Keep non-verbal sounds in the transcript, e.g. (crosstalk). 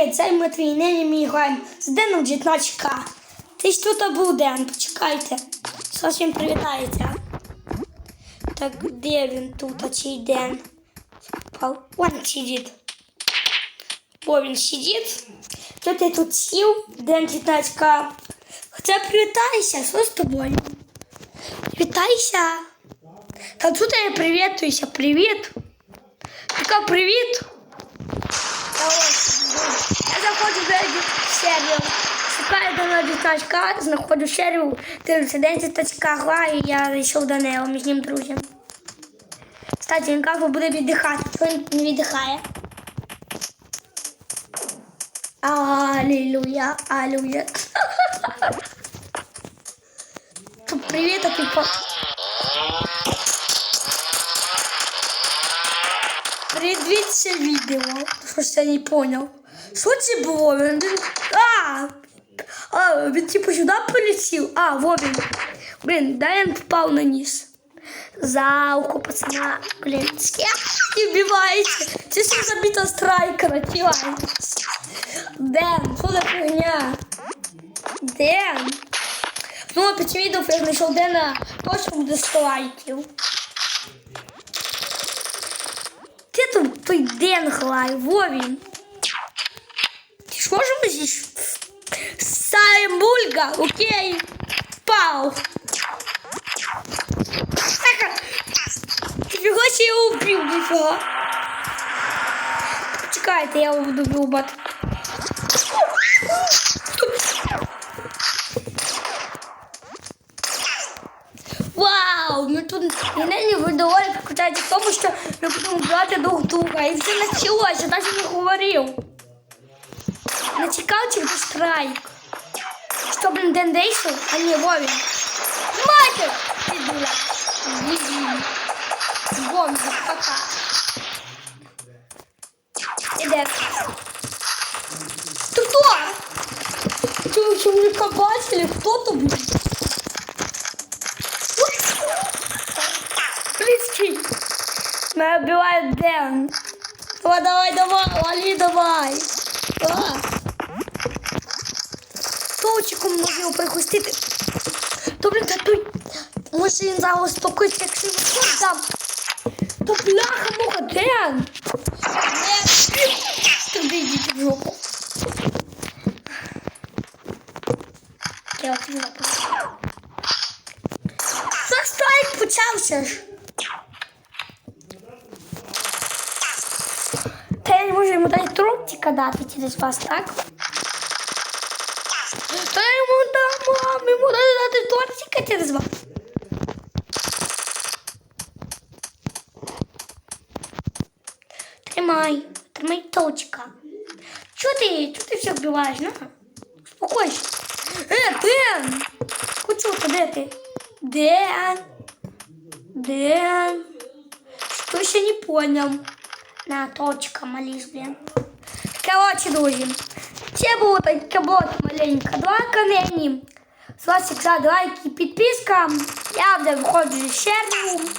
привіт, це Матвій, нині ми граємо з Деном 19к. Ти ж тут був Ден, почекайте. Зовсім привітається. Так, де він тут, а чий Ден? Вон сидить. О, він сидить. Що ти тут сів? Ден 19к. Хоча привітайся, що з тобою? Вітайся. Та тут я привітуюся, привіт. Така привіт. Знаходжу шерів. Шукаю до тачка, знаходжу шерів, дивлюся, десь тачка грає, я йшов до нього між ним друзям. Кстати, він кафе буде віддихати, він віддихає. Аллилуйя, аллилуйя. (laughs) Привіт, опіпа. Привіт, відео, що я не понял. Що це було? Він, він- а, а, він типу сюди полетів. А, во він. Блін, дай він попав на низ. За ухо пацана. Блін, не вбивається. Це все забита страйка, началась. Ден, що за фігня? Ден. Ну, під цим відео я знайшов Дена, точно буде 100 лайків. Де там той Ден грає? Во він. Ти ж можемо здесь? Саймбульга, окей. Пау. Так, Фіга ще я убив, ніфіга. Чекайте, я його буду вбивати. Вау! Ми тут нині видоволі покачається в тому, що ми будемо брати друг друга. І все почалося, навіть не говорив. Не чекав, чи буде страйк. Що, блін, Ден Дейсел? А ні, Вові. Матер! Ти дура. Іди. Вон, пока. Іде. Ти хто? Ти ви чоловіка бачили? Хто то, блін? Близкий. Меня убивает Дэн. Давай, давай, давай, вали, давай. А. Толчиком можна його прихистити. То, блін, та той. Може він зараз успокоїться, якщо його щось дам. То бляха муха, Ден. Ден. Туди йдіть в жопу. Я от його просто. Це страйк почався ж. Та я не можу йому дати трубчика дати через вас, так? дам, мам, йому треба дати тортика через вас. Тримай, тримай точка. Чого ти, чого ти все вбиваєш, на? Успокойся. Е, Ден! Кучука, де ти? Ден? Ден? Что ще не понял? На, точка, молись, блин. Короче, друзі, це було таке вот маленько. Два камені. З вас всегда лайки і підписка. Я вже виходжу з серію.